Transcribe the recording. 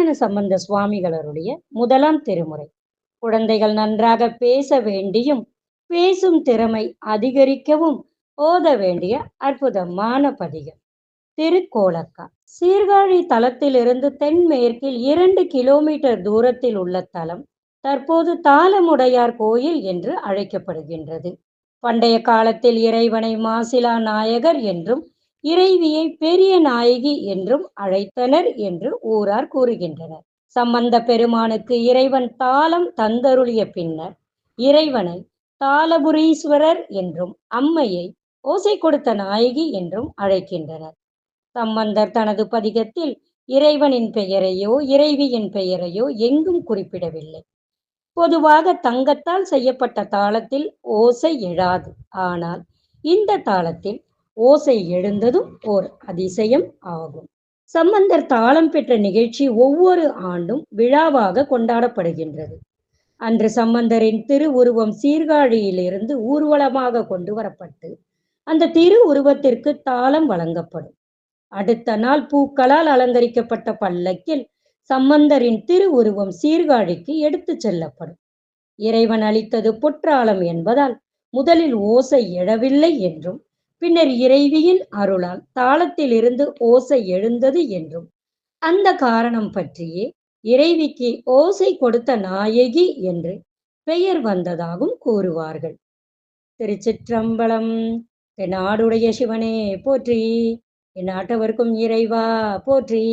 திருஞான சம்பந்த சுவாமிகளருடைய முதலாம் திருமுறை. குழந்தைகள் நன்றாக பேச வேண்டியும் பேசும் திறமை அதிகரிக்கவும் ஓத வேண்டிய அற்புதமான பதிகம். திருக்கோலக்கா. சீர்காழி தலத்திலிருந்து தென்மேற்கில் இரண்டு கிலோமீட்டர் தூரத்தில் உள்ள தலம் தற்போது தாளமுடையார் கோயில் என்று அழைக்கப்படுகின்றது. பண்டைய காலத்தில் இறைவனை மாசிலா நாயகர் என்றும் இறைவியை பெரிய நாயகி என்றும் அழைத்தனர் என்று ஊரார் கூறுகின்றனர். சம்பந்த பெருமானுக்கு இறைவன் தாளம் தந்தருளிய பின்னர் இறைவனை தாளபுரீஸ்வரர் என்றும் அம்மையை ஓசை கொடுத்த நாயகி என்றும் அழைக்கின்றனர். சம்பந்தர் தனது பதிகத்தில் இறைவனின் பெயரையோ இறைவியின் பெயரையோ எங்கும் குறிப்பிடவில்லை. பொதுவாக தங்கத்தால் செய்யப்பட்ட தாளத்தில் ஓசை எழாது. ஆனால் இந்த தாளத்தில் ஓசை எழுந்ததும் ஓர் அதிசயம் ஆகும். சம்பந்தர் தாளம் பெற்ற நிகழ்ச்சி ஒவ்வொரு ஆண்டும் விழாவாக கொண்டாடப்படுகின்றது. அன்று சம்பந்தரின் திருவுருவம் சீர்காழியிலிருந்து ஊர்வலமாக கொண்டு வரப்பட்டு அந்த திரு உருவத்திற்கு தாளம் வழங்கப்படும். அடுத்த நாள் பூக்களால் அலங்கரிக்கப்பட்ட பல்லக்கில் சம்பந்தரின் திருவுருவம் சீர்காழிக்கு எடுத்துச் செல்லப்படும். இறைவன் அளித்தது பொற்றாளம் என்பதால் முதலில் ஓசை எழவில்லை என்றும் பின்னர் இறைவியின் அருளால் தாளத்திலிருந்து ஓசை எழுந்தது என்றும் அந்த காரணம் பற்றியே இறைவிக்கு ஓசை கொடுத்த நாயகி என்று பெயர் வந்ததாகவும் கூறுவார்கள். திருச்சிற்றம்பலம் நாடுடைய சிவனே போற்றி என் நாட்டவர்க்கும் இறைவா போற்றி